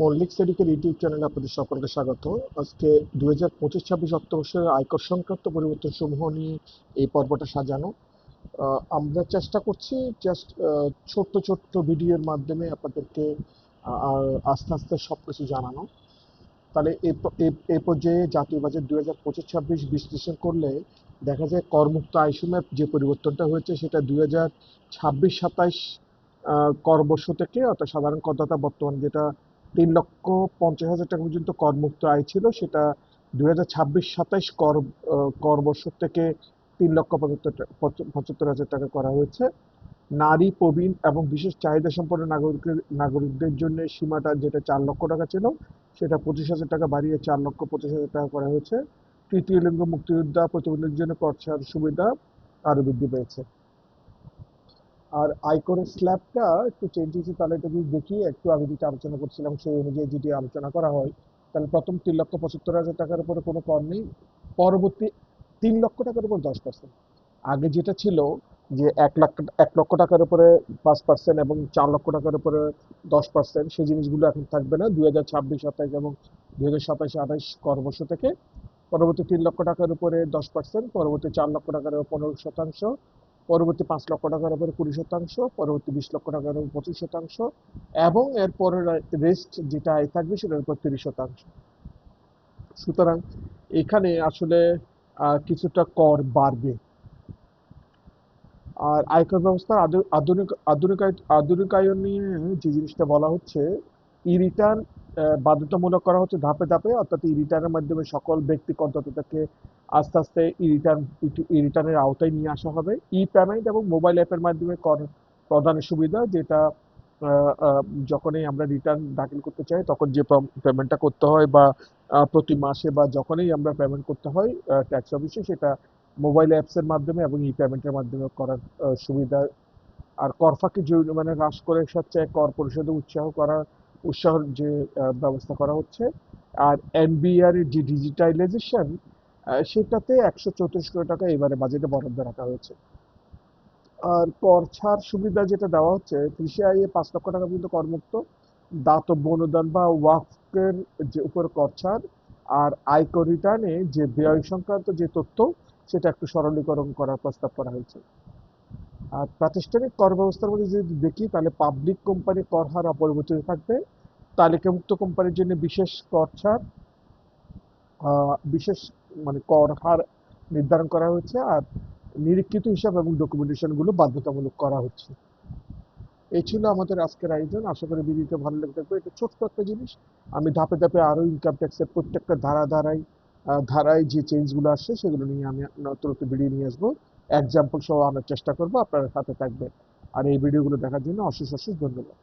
Mallick সেডিকের YouTube চ্যানেলে আপনাদের সকলকে স্বাগত। আজকে দুই হাজার পঁচিশ ছাব্বিশ অর্থবর্ষের আয়কর সংক্রান্ত পরিবর্তন সমূহ নিয়ে এই পর্বটা সাজানো। আমরা চেষ্টা করছি জাস্ট ছোট্ট ছোট্ট ভিডিওর মাধ্যমে আপনাদেরকে আস্তে আস্তে সব কিছু জানানো। তাহলে এই পর্যায়ে জাতীয় বাজেট দুই হাজার পঁচিশ ছাব্বিশ বিশ্লেষণ করলে দেখা যায় করমুক্ত আয়সীমার যে পরিবর্তনটা হয়েছে সেটা দু হাজার ছাব্বিশ সাতাইশ করবর্ষ থেকে অর্থাৎ সাধারণ করদাতা বর্তমান যেটা তিন লক্ষ পঞ্চাশ হাজার টাকা পর্যন্ত করমুক্ত আয় ছিল। সেটা দুই হাজার ছাব্বিশ সাতাইশ কর কর বছর থেকে তিন লক্ষ পঁচাত্তর পঁচাত্তর হাজার টাকা করা হয়েছে। নারী, প্রবীণ এবং বিশেষ চাহিদা সম্পন্ন নাগরিকের নাগরিকদের জন্য সীমাটা যেটা চার লক্ষ টাকা ছিল, সেটা পঁচিশ হাজার টাকা বাড়িয়ে চার লক্ষ পঁচিশ হাজার টাকা করা হয়েছে। তৃতীয় লিঙ্গ মুক্তিযোদ্ধা প্রতিবন্ধীদের জন্য কর ছাড় সুবিধা আরও বৃদ্ধি পেয়েছে। আর আয়করের স্ল্যাবটা একটু চেঞ্জ হয়েছে, তাহলে এটা যদি দেখি, একটু আগে যেটা আলোচনা করছিলাম, সেই অনুযায়ী যদি আলোচনা করা হয়, তাহলে প্রথম তিন লক্ষ পঁচাত্তর হাজার টাকার উপরে কোনো কর নেই, পরবর্তী তিন লক্ষ টাকার উপর দশ পার্সেন্ট আগে যেটা ছিল যে এক লাখ, এক লক্ষ টাকার উপরে পাঁচ পার্সেন্ট এবং চার লক্ষ টাকার উপরে দশ পার্সেন্ট সেই জিনিসগুলো এখন থাকবে না। দুই হাজার ছাব্বিশ, সাতাইশ এবং দুই হাজার সাতাইশ, আঠাইশ কর্মবর্ষ থেকে পরবর্তী তিন লক্ষ টাকার উপরে দশ পার্সেন্ট পরবর্তী চার লক্ষ টাকার পনেরো শতাংশ পরবর্তী পাঁচ লক্ষ টাকার উপরে কুড়ি শতাংশ, পরবর্তী বিশ লক্ষ টাকার উপর পঁচিশ শতাংশ, এবং এরপরে রেস্ট যেটা আয় থাকবে সেটার উপর তিরিশ শতাংশ। সুতরাং এখানে আসলে কিছুটা কর বাড়বে। আর আয়কর ব্যবস্থার আধু- আধুনিক আধুনিকায় আধুনিকায়ন নিয়ে যে জিনিসটা বলা হচ্ছে ই রিটার্ন বাধ্যতামূলক করা হচ্ছে ধাপে ধাপে, অর্থাৎ ই রিটার্নের মাধ্যমে সকল ব্যক্তি করদাতাকে আস্তে আস্তে ই রিটার্ন ই রিটার্নের আওতায় নিয়ে আসা হবে। ই পেমেন্ট এবং মোবাইল অ্যাপের মাধ্যমে কর, প্রদানের সুবিধা যেটা যখনই আমরা রিটার্ন দাখিল করতে চাই, তখন যে পেমেন্টটা করতে হয় বা প্রতি মাসে বা যখনই আমরা পেমেন্ট করতে হয় ট্যাক্স অফিসে সেটা মোবাইল অ্যাপসের মাধ্যমে এবং ই পেমেন্টের মাধ্যমে করার সুবিধা। আর কর ফাঁকি জরিমানা হ্রাস করে সবচেয়ে কর পরিশোধে উৎসাহ করা উৎসাহের যে ব্যবস্থা করা হচ্ছে। আর এনবিআর যে ডিজিটালাইজেশন সেটাতে একশো চৌত্রিশ কোটি টাকা এবারে বাজেটে বরাদ্দ রাখা হয়েছে। আর কর ছাড় সুবিধা যেটা দেওয়া হচ্ছে কৃষি আয়ে পাঁচ লক্ষ টাকা পর্যন্ত করমুক্ত, দাতব্য অনুদান বা ওয়াকফের যে উপর কর ছাড়, আর আয়কর রিটার্নে যে ব্যয় সংক্রান্ত যে তথ্য, সেটা একটু সরলীকরণ করার প্রস্তাব করা হয়েছে। আর প্রাতিষ্ঠানিক কর ব্যবস্থার মধ্যে যদি দেখি, তাহলে পাবলিক কোম্পানি কর হার অপরিবর্তিত থাকবে। তালিকাভুক্ত কোম্পানির জন্য বিশেষ কর ছাড় বিশেষ মানে কর হার নির্ধারণ করা হয়েছে আর নিরীক্ষিত হিসাব এবং ডকুমেন্টেশনগুলো বাধ্যতামূলক করা হচ্ছে। এই ছিল আমাদের আজকের আয়োজন। আশা করি ভিডিওটা ভালো লেগে থাকবে। এটা ছোট্ট একটা জিনিস। আমি ধাপে ধাপে আরও ইনকাম ট্যাক্সের প্রত্যেকটা ধারা ধারায় ধারায় যে চেঞ্জগুলো আসছে, সেগুলো নিয়ে আমি নতুন ভিডিও নিয়ে আসব। এক্সাম্পল সহ আনার চেষ্টা করব, আপনারা সাথে থাকবে। আর এই ভিডিওগুলো দেখার জন্য অশেষ অশেষ ধন্যবাদ।